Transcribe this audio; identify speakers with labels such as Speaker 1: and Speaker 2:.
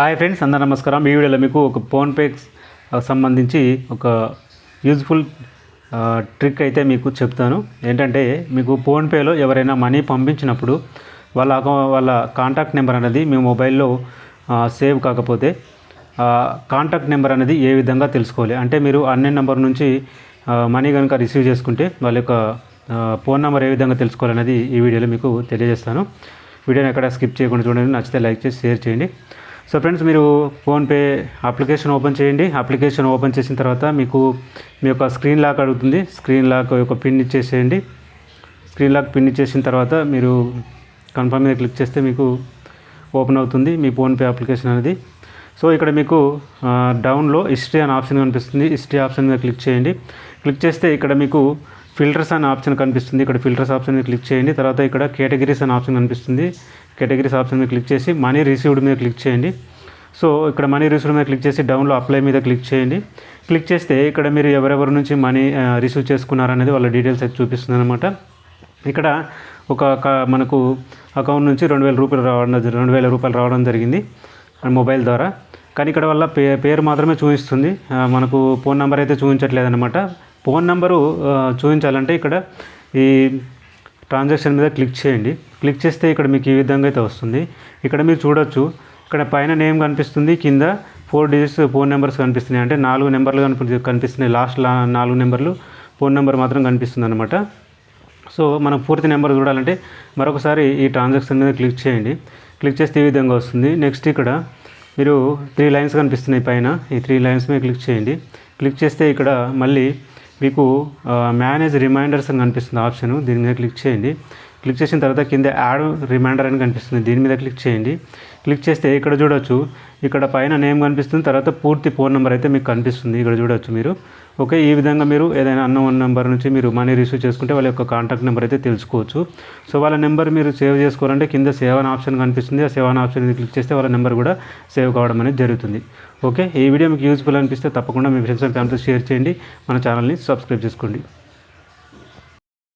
Speaker 1: Hi friends అందరూ నమస్కారం. ఈ వీడియోలో మీకు ఒక ఫోన్పే సంబంధించి ఒక యూజ్ఫుల్ ట్రిక్ అయితే మీకు చెప్తాను. ఏంటంటే మీకు ఫోన్పేలో ఎవరైనా మనీ పంపించినప్పుడు వాళ్ళ అకౌంట్ వాళ్ళ కాంటాక్ట్ నెంబర్ అనేది మీ మొబైల్లో సేవ్ కాకపోతే కాంటాక్ట్ నెంబర్ అనేది ఏ విధంగా తెలుసుకోవాలి? అంటే మీరు అన్ని నెంబర్ నుంచి మనీ కనుక రిసీవ్ చేసుకుంటే వాళ్ళ యొక్క ఫోన్ నెంబర్ ఏ విధంగా తెలుసుకోవాలనేది ఈ వీడియోలో మీకు తెలియజేస్తాను. వీడియోని ఎక్కడ స్కిప్ చేయకుండా చూడండి. నచ్చితే లైక్ చేసి షేర్ చేయండి. సో ఫ్రెండ్స్ మీరు ఫోన్పే అప్లికేషన్ ఓపెన్ చేయండి. అప్లికేషన్ ఓపెన్ చేసిన తర్వాత మీకు మీ యొక్క స్క్రీన్ లాక్ అడుగుతుంది. స్క్రీన్ లాక్ యొక్క పిన్ ఇచ్చేసేయండి. స్క్రీన్ లాక్ పిన్ ఇచ్చేసిన తర్వాత మీరు కన్ఫర్మ్ మీద క్లిక్ చేస్తే మీకు ఓపెన్ అవుతుంది మీ ఫోన్పే అప్లికేషన్ అనేది. సో ఇక్కడ మీకు డౌన్లో హిస్టరీ అనే ఆప్షన్ కనిపిస్తుంది. హిస్టరీ ఆప్షన్ మీద క్లిక్ చేయండి. క్లిక్ చేస్తే ఇక్కడ మీకు ఫిల్టర్స్ అనే ఆప్షన్ కనిపిస్తుంది. ఇక్కడ ఫిల్టర్స్ ఆప్షన్ మీద క్లిక్ చేయండి. తర్వాత ఇక్కడ కేటగిరీస్ అనే ఆప్షన్ కనిపిస్తుంది. కేటగిరీస్ ఆప్షన్ మీద క్లిక్ చేసి మనీ రిసీవ్డ్ మీద క్లిక్ చేయండి. సో ఇక్కడ మనీ రిసీవ్డ్ మీద క్లిక్ చేసి డౌన్లో అప్లై మీద క్లిక్ చేయండి. క్లిక్ చేస్తే ఇక్కడ మీరు ఎవరెవరి నుంచి మనీ రిసీవ్ చేసుకున్నారనేది వాళ్ళ డీటెయిల్స్ అయితే చూపిస్తుంది అనమాట ఇక్కడ ఒక మనకు అకౌంట్ నుంచి రెండు వేల రూపాయలు రావడం రెండు వేల రూపాయలు రావడం జరిగింది మొబైల్ ద్వారా. కానీ ఇక్కడ వల్ల పే పేరు మాత్రమే చూపిస్తుంది. మనకు ఫోన్ నెంబర్ అయితే చూపించట్లేదు అనమాట ఫోన్ నెంబరు చూపించాలంటే ఇక్కడ ఈ ట్రాన్సాక్షన్ మీద క్లిక్ చేయండి. క్లిక్ చేస్తే ఇక్కడ మీకు ఈ విధంగా అయితే వస్తుంది. ఇక్కడ మీరు చూడొచ్చు ఇక్కడ పైన నేమ్ కనిపిస్తుంది కింద ఫోర్ డిజిట్స్ ఫోన్ నెంబర్స్ కనిపిస్తున్నాయి. అంటే నాలుగు నెంబర్లు కనిపి కనిపిస్తున్నాయి. లాస్ట్ లా నాలుగు నెంబర్లు ఫోన్ నెంబర్ మాత్రం కనిపిస్తుంది అనమాట సో మనం పూర్తి నెంబర్ చూడాలంటే మరొకసారి ఈ ట్రాన్సాక్షన్ మీద క్లిక్ చేయండి. క్లిక్ చేస్తే ఈ విధంగా వస్తుంది. నెక్స్ట్ ఇక్కడ మీరు త్రీ లైన్స్ కనిపిస్తున్నాయి పైన. ఈ త్రీ లైన్స్ మీద క్లిక్ చేయండి. క్లిక్ చేస్తే ఇక్కడ మళ్ళీ మీకు మేనేజ్ రిమైండర్స్ అని కనిపిస్తుంది ఆప్షన్ దీని మీద క్లిక్ చేయండి. క్లిక్ చేసిన తర్వాత కింద యాడ్ రిమైండర్ అని కనిపిస్తుంది. దీని మీద క్లిక్ చేయండి. క్లిక్ చేస్తే ఇక్కడ చూడొచ్చు. ఇక్కడ పైన నేమ్ కనిపిస్తుంది. తర్వాత పూర్తి ఫోన్ నెంబర్ అయితే మీకు కనిపిస్తుంది. ఇక్కడ చూడొచ్చు మీరు. ఓకే ఈ విధంగా మీరు ఏదైనా అన్నోన్ నెంబర్ నుంచి మీరు మనీ రిసీవ్ చేసుకుంటే వాళ్ళ యొక్క కాంటాక్ట్ నెంబర్ అయితే తెలుసుకోవచ్చు. సో వాళ్ళ నెంబర్ మీరు సేవ్ చేసుకోవాలంటే కింద సేవ్ అనే ఆప్షన్ కనిపిస్తుంది. ఆ సేవ్ అనే ఆప్షన్ క్లిక్ చేస్తే వాళ్ళ నెంబర్ కూడా సేవ్ కావడం అనేది జరుగుతుంది. ఓకే ఈ వీడియో మీకు యూజ్ఫుల్ అనిపిస్తే తప్పకుండా మీ ఫ్రెండ్స్ అండ్ ఫ్యామిలీతో షేర్ చేయండి. మన ఛానల్ని సబ్స్క్రైబ్ చేసుకోండి.